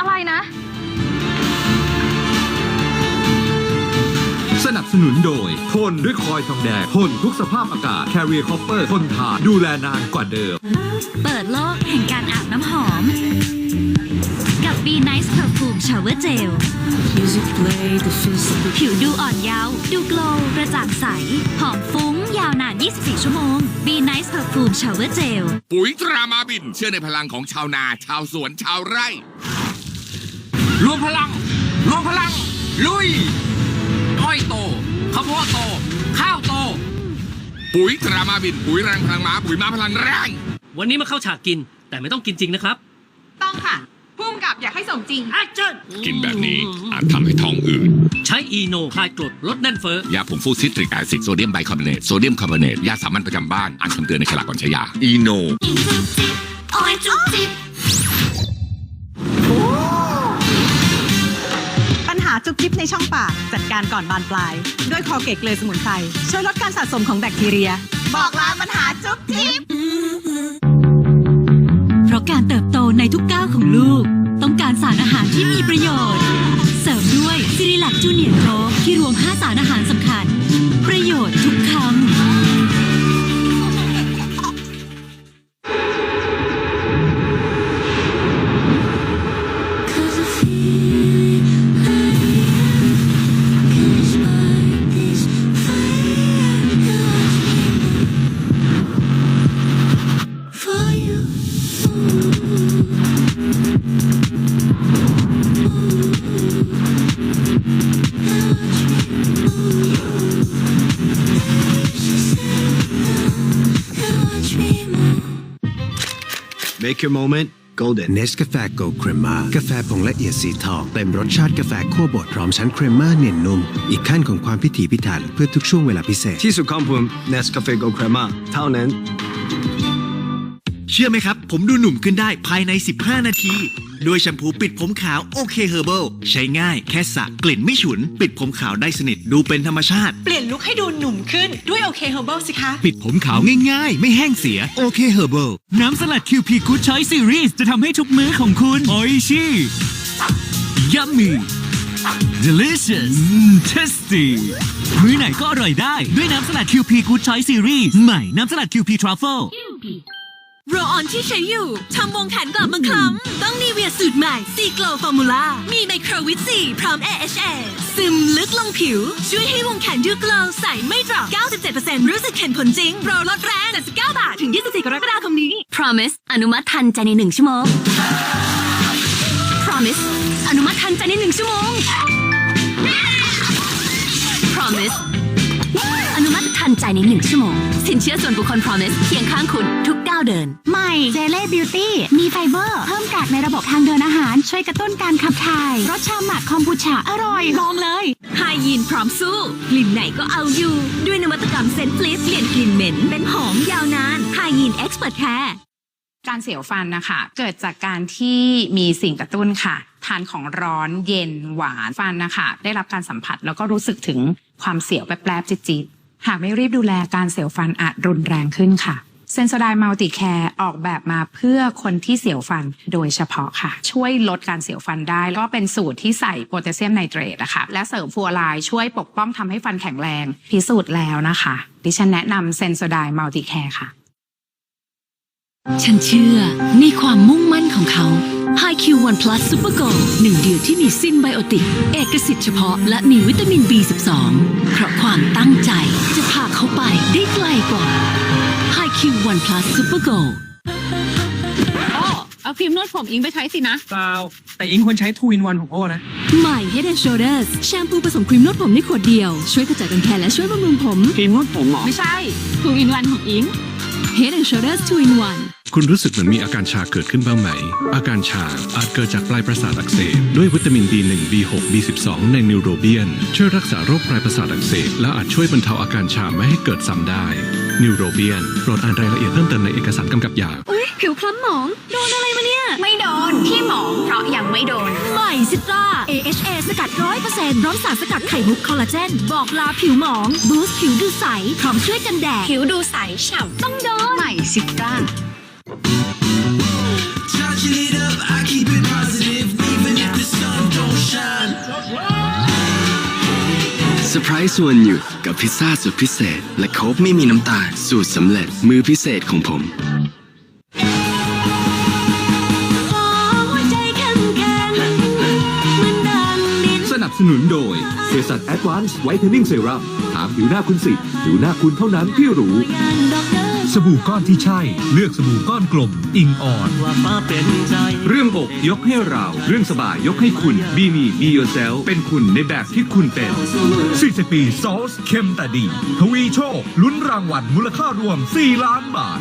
อะไรนะ สนับสนุนโดยทนด้วยคอยทองแดงทนทุกสภาพอากาศ Carrier Copper ทนทานดูแลนานกว่าเดิม เปิดโลกแห่งการอาบน้ำหอม กับ B Nice Perfume Shower Gel ผิวดูอ่อนเยาว์ดูโกลว์กระจ่างใส หอมฟุ้งยาวนาน 24 ชั่วโมง B Nice Perfume Shower Gel ปุ๋ยตรามาบิน เชื่อในพลังของชาวนา ชาวสวน ชาวไร่ รวมพลัง รวมพลัง ลุยอ้อยโตข้าวโพดโต ข้าวโต ปุ๋ยตรามาบิน ปุ๋ยแรงพลังม้าปุ๋ยม้าพลังแรงวันนี้มาเข้าฉากกินแต่ไม่ต้องกินจริงนะครับ ต้องค่ะพุ่มกับอยากให้สมจริง Action กินแบบนี้อาจทำให้ท้องอืดใช้อีโนคลายกรดลดแน่นเฟ้อยาผงฟูซิตริกแอซิดโซเดียมไบคาร์บอเนตโซเดียมคาร์บอเนตยาสามัญประจำบ้านอ่านคำเตือนในฉลากก่อนใช้ยาอีโนโอ้ยจุ๊บจิ๊บ จุกจิบในช่องปาก จัดการก่อนบานปลาย ด้วยคอเกตเกลือสมุนไพรช่วยลดการสะสมของแบคทีเรีย บอกลาปัญหาจุกจิบเพราะการเติบโตในทุกก้าวของลูก ต้องการสารอาหารที่มีประโยชน์ เสริมด้วยซิริลักจูเนียร์โกที่รวม 5 สารอาหารสำคัญ ประโยชน์ทุกคำ Make your moment golden เนสกาแฟโกลด์เครมมากาแฟผงละเอียดสีทองเต็มรสชาติกาแฟคั่วบดพร้อมชั้นเครมมาเนียนนุ่ม อีกขั้นของความพิถีพิถันเพื่อทุกช่วงเวลาพิเศษ ที่สุดของผม Nescafe Gold Crema เท่านั้น เชื่อไหมครับ ผมดูหนุ่มขึ้นได้ภายใน 15 นาที ด้วยแชมพูปิดผมขาวโอเคเฮอร์เบิลใช้ง่ายแค่สระกลิ่นไม่ฉุน ปิดผมขาวได้สนิทดูเป็นธรรมชาติ เปลี่ยนลุคให้ดูหนุ่มขึ้นด้วยโอเคเฮอร์เบิลสิคะ ปิดผมขาวง่ายๆ ไม่แห้งเสียโอเคเฮอร์เบิลน้ำสลัด QP Good Choice Series จะทำให้ทุกมื้อของคุณโออิชิ Yummy Delicious Tasty มื้อไหนก็อร่อยได้ด้วยน้ำสลัด QP Good Choice Series ใหม่น้ำสลัด QP Truffle โรออนที่ใช้อยู่ทำวงแขนกลับมาคล้ำต้องนีเวียสูตรใหม่ซีโกลฟอร์มูล่ามีไมโครวิตซีพร้อม AHA ซึมลึกลงผิว ช่วยให้วงแขนดูโกลใสไม่ดรอป97%รู้สึกเห็นผลจริง โปรลดแรง79บาท ถึง 24 กรกฎาคมนี้ Promise อนุมัติทันใจในหนึ่งชั่วโมง Promise อนุมัติทันใจในหนึ่งชั่วโมง Promise ทันใจในหนึ่งชั่วโมง สินเชื่อส่วนบุคคล Promise เคียงข้างคุณทุกก้าวเดิน ใหม่เจเล่บิวตี้มีไฟเบอร์ เพิ่มกากในระบบทางเดินอาหาร ช่วยกระตุ้นการขับถ่ายรสชาหมักคอมบูชาอร่อย ลองเลยไฮยีนพร้อมสู้กลิ่นไหนก็เอาอยู่ ด้วยนวัตกรรมเซนฟลิปเปลี่ยนกลิ่นเหม็น เป็นหอมยาวนานไฮยีนเอ็กซ์เพรสแคร์การเสียวฟันนะคะ เกิดจากการที่มีสิ่งกระตุ้นค่ะ ทานของร้อนเย็นหวานฟันนะคะ ได้รับการสัมผัสแล้วก็รู้สึกถึงความเสียวแป๊บๆจิตๆ หากไม่รีบดูแลการเสียวฟันอาจรุนแรงขึ้นค่ะเซนโซไดมัลติแคร์ออกแบบมาเพื่อคนที่เสียวฟันโดยเฉพาะค่ะ ช่วยลดการเสียวฟันได้ก็เป็นสูตรที่ใส่โพแทสเซียมไนเตรตนะคะและเสริมฟลูออไรด์ช่วยปกป้องทำให้ฟันแข็งแรง พิสูจน์แล้วนะคะ ดิฉันแนะนำเซนโซไดมัลติแคร์ค่ะ ฉันเชื่อในความมุ่งมั่นของเขา HiQ One Plus Super Go หนึ่งเดียวที่มีซินไบโอติก เอกสิทธิ์เฉพาะและมีวิตามิน B12 เพราะความตั้งใจจะพาเขาไปได้ไกลกว่า HiQ One Plus Super Go เอาครีมนวดผมอิงไปใช้สินะ เปล่าแต่อิงควรใช้ Two in One ของโอ้นะ ใหม่ Head and Shoulders แชมพูผสมครีมนวดผมในขวดเดียว ช่วยกระจัดรังแคและช่วยบำรุงผม ครีมนวดผมหรอ ไม่ใช่ทูอินวันของอิง Head and Shoulders 2 in 1คุณรู้สึกเหมือนมีอาการชาเกิดขึ้นบ้างไหม อาการชาอาจเกิดจากปลายประสาทอักเสบด้วยวิตามิน B1 B6 B12 ในนิวโรเบียน ช่วยรักษาโรคปลายประสาทอักเสบและอาจช่วยบรรเทาอาการชาไม่ให้เกิดซ้ำได้นิวโรเบียนโปรดอ่านรายละเอียดเพิ่มเติมในเอกสารกำกับยา ผิวคล้ำหมอง โดนอะไรมาเนี่ย ไม่โดนที่หมองเพราะยังไม่โดน ใหม่ซิตรา AHA สกัดร้อยเปอร์เซ็นต์พร้อมสารสกัดไข่มุกคอลลาเจน บอกลาผิวหมอง บูสต์ผิวดูใส พร้อมช่วยกันแดด ผิวดูใสฉ่ำต้องโดน ใหม่ซิตราสเซอร์ไพรส์ส่วนอยู่กับพิซซ่าสุดพิเศษ และโค้กไม่มีน้ำตาลสูตรสำเร็จมือพิเศษของผม สนับสนุนโดยบริษัท Advanced Whitening Serum ถามผิวหน้าคุณสิผิวหน้าคุณเท่านั้นที่รู้ สบู่ก้อนที่ใช่ เลือกสบู่ก้อนกลม อิงอ่อน เรื่องอกยกให้เรา เรื่องสบายยกให้คุณ Be Me Be Yourself เป็นคุณในแบบที่คุณเป็น 40 ปีซอสเข้มแต่ดี ทวีโชคลุ้นรางวัลมูลค่ารวม 4 ล้านบาท